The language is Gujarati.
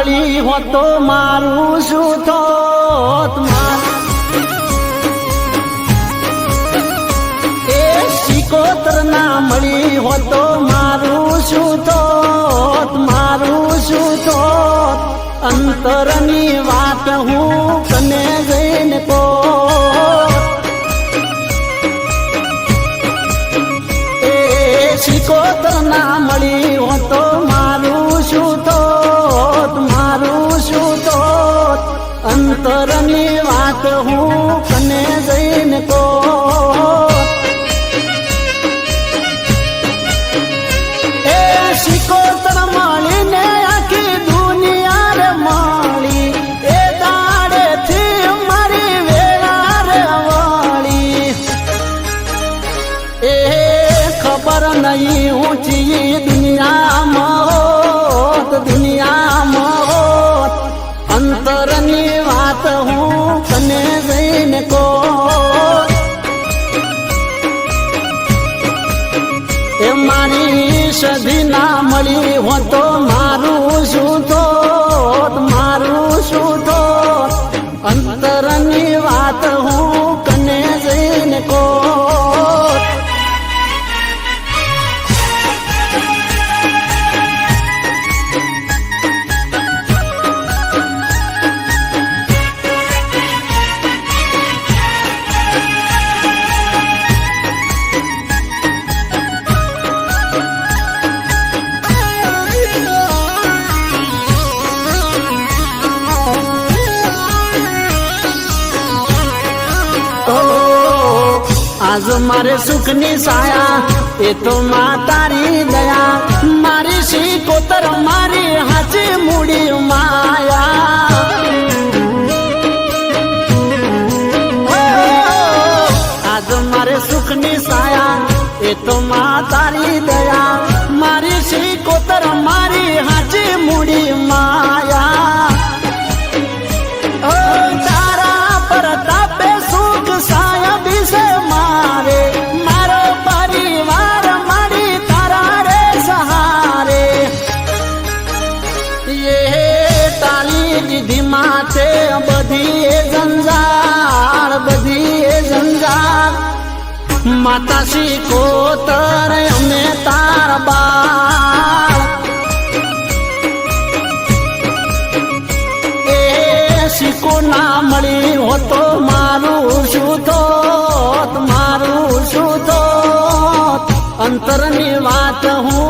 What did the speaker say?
મળી હો મારું શું થોત એ શિકોતર ના મળી હો તો મારું શું મારું શું થોત? અંતરની વાત હું કને જઈને કો શિકોતર ના મળી નહીં ઊંચી દુનિયામાં હોત દુનિયામાં હોત અંતરની વાત હું તને જઈને કો મારી સધી ના મળી આજ મારે સુખની સાયા એ તો મા તારી દયા. મારી શી કોતર મારી હાચી એ તાલી દીધી માથે બધી એ જંજાળ બધી માતા શી કોતર, અમે તાર એ શીખો ના મળી હોતો, મારું શું થોત, મારું શું થોત. અંતરની વાત હું